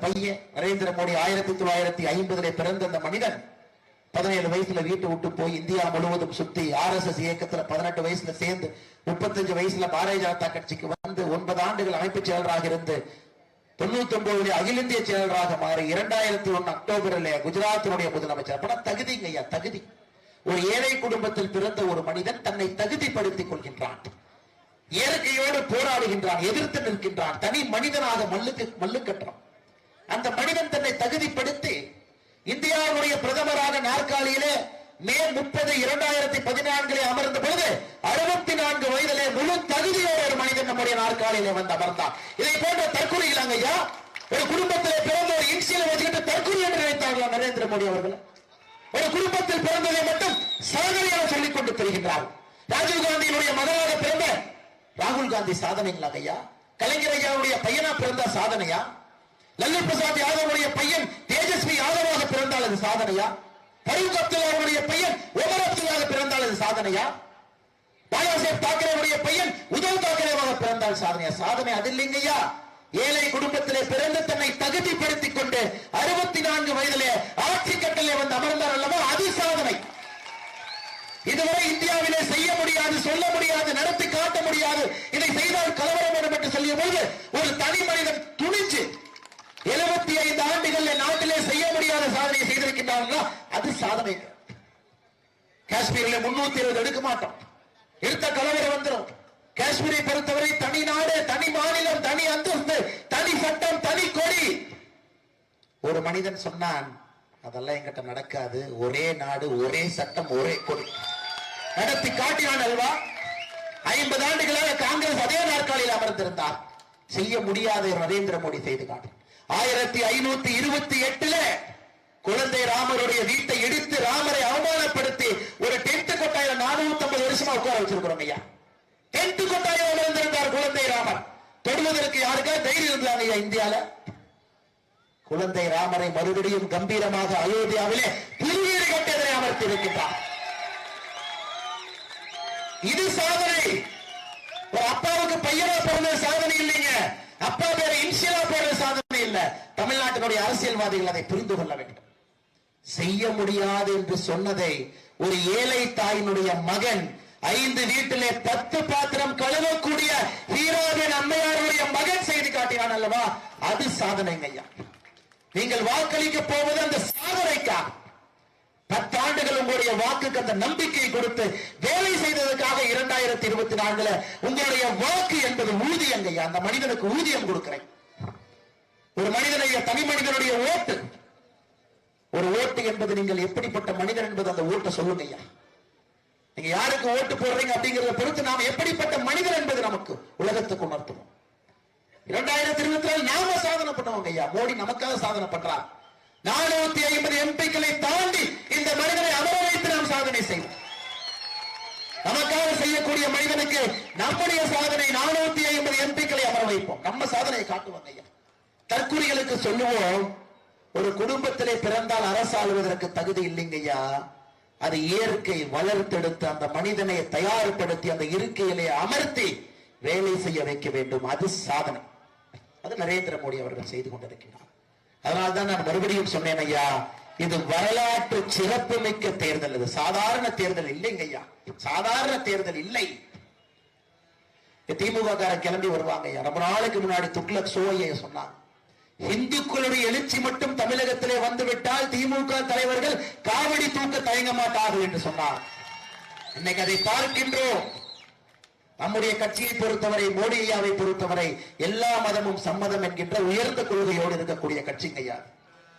பையன் நரேந்திர மோடி ஆயிரத்தி தொள்ளாயிரத்தி ஐம்பதுல பிறந்த அந்த மனிதன் பதினேழு வயசுல வீட்டு விட்டு போய் இந்தியா முழுவதும் சுத்தி ஆர் எஸ் எஸ் இயக்கத்துல பதினெட்டு வயசுல சேர்ந்து முப்பத்தஞ்சு வயசுல பாரதிய ஜனதா கட்சிக்கு வந்து ஒன்பது ஆண்டுகள் அமைப்பு செயலராக இருந்து தொண்ணூத்தி ஒன்பதுல அகில இந்திய செயலராக மாறி இரண்டாயிரத்தி ஒன்னு அக்டோபர்ல குஜராத்தினுடைய முதலமைச்சர். அப்பனா தகுதிங்க ஐயா தகுதி. ஒரு ஏழை குடும்பத்தில் பிறந்த ஒரு மனிதன் தன்னை தகுதிப்படுத்திக் கொள்கின்றான். இயற்கையோடு போராடுகின்றான் எதிர்த்து நிற்கின்றான். தனி மனிதனாக மல்லுக்கு மல்லுக்கட்டுறான். அந்த மனிதன் தன்னை தகுதிப்படுத்தி இந்தியாவுடைய பிரதமராக நாற்காலியிலே மே முப்பது இரண்டாயிரத்தி பதினான்கிலே அமர்ந்த பொழுது அறுபத்தி நான்கு வயதிலே முழு தகுதியோடு ஒரு மனிதன் நம்முடைய நாற்காலியிலே வந்து அமர்ந்தான். இதை போன்ற தற்கொலைகளாங்க ஐயா ஒரு குடும்பத்திலே பிறந்த ஒரு இன்சியலை வச்சுக்கிட்டு தற்கொலை என்று நினைத்தார்களா நரேந்திர மோடி அவர்கள்? ஒரு குடும்பத்தில் பிறந்ததை மட்டும் சாதனையாக சொல்லிக் கொண்டு தெரிகின்றார். ராஜீவ் காந்தியினுடைய மகனாக பிறந்த ராகுல் காந்தி சாதனைங்களா ஐயா கலைஞர் ஐயாவுடைய பையனா பிறந்த சாதனையா? லல்லு பிரசாத் யாதவனுடைய பையன் தேஜஸ்வி யாதவாக பிறந்தால் அது சாதனையா? பரூக் அப்துல்லாவுடைய பையன் ஒமர் அப்துல்லாக பிறந்தால் அது சாதனையா? பாலா பாலாசாஹேப் தாக்கரேவுடைய பையன் உதவ் தாக்கரேவாக பிறந்தால் சாதனையா? சாதனை அது இல்லைங்கய்யா. ஏழை குடும்பத்திலே பிறந்து தன்னை தகுதிப்படுத்திக் கொண்டு அறுபத்தி நான்கு வயதிலே ஆட்சி கட்டளை வந்து அமர்ந்தார் அல்லவா? அது சாதனை. இதுவரை இந்தியாவிலே செய்ய முடியாது சொல்ல முடியாது நடத்தி காட்ட முடியாது. இதை செய்தால் கலவரம் என்று சொல்லிய போது ஒரு தனி மனித துணிஞ்சு எழுபத்தி ஐந்து ஆண்டுகள் நாட்டிலே செய்ய முடியாத சாதனையை செய்திருக்கின்றார்களா அது சாதனை. காஷ்மீரில் முன்னூத்தி இருபது எடுக்க மாட்டோம் எடுத்த கலவரம் வந்துடும் காஷ்மீரை பொறுத்தவரை தனி நாடு தனி மாநிலம் தனி அந்தஸ்து தனி சட்டம் தனி கொடி. ஒரு மனிதன் சொன்னான் அதெல்லாம் எங்கிட்ட நடக்காது. ஒரே நாடு ஒரே சட்டம் ஒரே கொடி. நடத்தி காட்டினான் அல்வா. ஐம்பது ஆண்டுகளாக காங்கிரஸ் அதே நாற்காலியில் அமர்ந்திருந்தார். செய்ய முடியாத நரேந்திர மோடி செய்து காட்டு ஆயிரத்தி ஐநூத்தி இருபத்தி எட்டுல குழந்தை ராமருடைய வீட்டை இடித்து ராமரை அவமானப்படுத்தி ஒரு டென்ட் கொட்டாயில நானூத்தி ஐம்பது வருஷமா உட்கார வச்சிருக்கிறோம் ஐயா. டென்ட் கொட்டாயில உணர்ந்திருந்தார் குழந்தை ராமர். தொடுவதற்கு யாருக்கா தைரியம் இருந்தாங்க ஐயா இந்தியால? குழந்தை ராமரை மறுபடியும் கம்பீரமாக அயோத்தியாவிலே திருவீடு கட்டியதை அமர்த்தி இருக்கின்றார் இது சாதனை. ஒரு அப்பாவுக்கு பையனா பிறந்த சாதனை இல்லைங்க. அப்பா பேரை இன்சியலா போடுற சாதனை இல்ல. தமிழ்நாட்டினுடைய அரசியல்வாதிகள் அதை புரிந்து கொள்ள வேண்டும். செய்ய முடியாது என்று சொன்னதை ஒரு ஏழை தாயினுடைய மகன் ஐந்து வீட்டிலே பத்து பாத்திரம் கழுவக்கூடிய ஹீரோவின் அம்மையாருடைய மகன் செய்து காட்டினான் அல்லவா? அது சாதனைங்க ஐயா. நீங்கள் வாக்களிக்க போவது அந்த சாதனைக்கா? பத்தாண்டுகள் உங்களுடைய வாக்குக்கு அந்த நம்பிக்கை கொடுத்து வேலை செய்ததற்காக இரண்டாயிரத்தி இருபத்தி நான்குல உங்களுடைய வாக்கு என்பது ஊதியங்க ஐயா. அந்த மனிதனுக்கு ஊதியம் கொடுக்கிறேன். ஒரு மனிதனுடைய தனி மனிதனுடைய ஓட்டு. ஒரு ஓட்டு என்பது நீங்கள் எப்படிப்பட்ட மனிதர் என்பது அந்த ஓட்டை சொல்லுங்க ஐயா. நீங்க யாருக்கு ஓட்டு போடுறீங்க அப்படிங்கறத பொறுத்து நாம் எப்படிப்பட்ட மனிதர் என்பது நமக்கு உலகத்துக்கு உணர்த்துவோம். இரண்டாயிரத்தி இருபத்தி நாலு நாம சாதனை பண்ணுவோங்க ஐயா. மோடி நமக்காக சாதனை பண்றார். நானூத்தி ஐம்பது எம்பிக்களை தாண்டி இந்த மனிதனை அமர வைத்து நாம் சாதனை செய்வோம். நமக்காக செய்யக்கூடிய மனிதனுக்கு நம்முடைய சாதனை நானூத்தி ஐம்பது எம்பிக்களை அமர வைப்போம். நம்ம சாதனையை காட்டுவோம் ஐயா. தற்கொலைகளுக்கு சொல்லுவோம் ஒரு குடும்பத்திலே பிறந்தால் அரசாளுவதற்கு தகுதி இல்லைங்கய்யா. அது இயற்கை வளர்த்தெடுத்து அந்த மனிதனை தயார்படுத்தி அந்த இருக்கையிலே அமர்த்தி வேலை செய்ய வைக்க வேண்டும். அது சாதனை. அது நரேந்திர மோடி அவர்கள் செய்து கொண்டிருக்கிறார். அதனால்தான் நான் மறுபடியும் சொன்னேன் ஐயா இது வரலாற்று சிறப்புமிக்க தேர்தல். இது சாதாரண தேர்தல் இல்லைங்க ஐயா சாதாரண தேர்தல் இல்லை. திமுக காரன் கிளம்பி வருவாங்க ஐயா ரொம்ப நாளைக்கு முன்னாடி துக்ளக் சோயை சொன்னாங்க. இந்துக்களுடைய எழுச்சி மட்டும் தமிழகத்திலே வந்துவிட்டால் திமுக தலைவர்கள் காவடி தூக்க தயங்க மாட்டார்கள் என்று சொன்னார். இன்னைக்கு அதை பார்க்கின்றோம். நம்முடைய கட்சியை பொறுத்தவரை மோடி ஐயாவை பொறுத்தவரை எல்லா மதமும் சம்மதம் என்கின்ற உயர்ந்த கொள்கையோடு இருக்கக்கூடிய கட்சிங்க ஐயா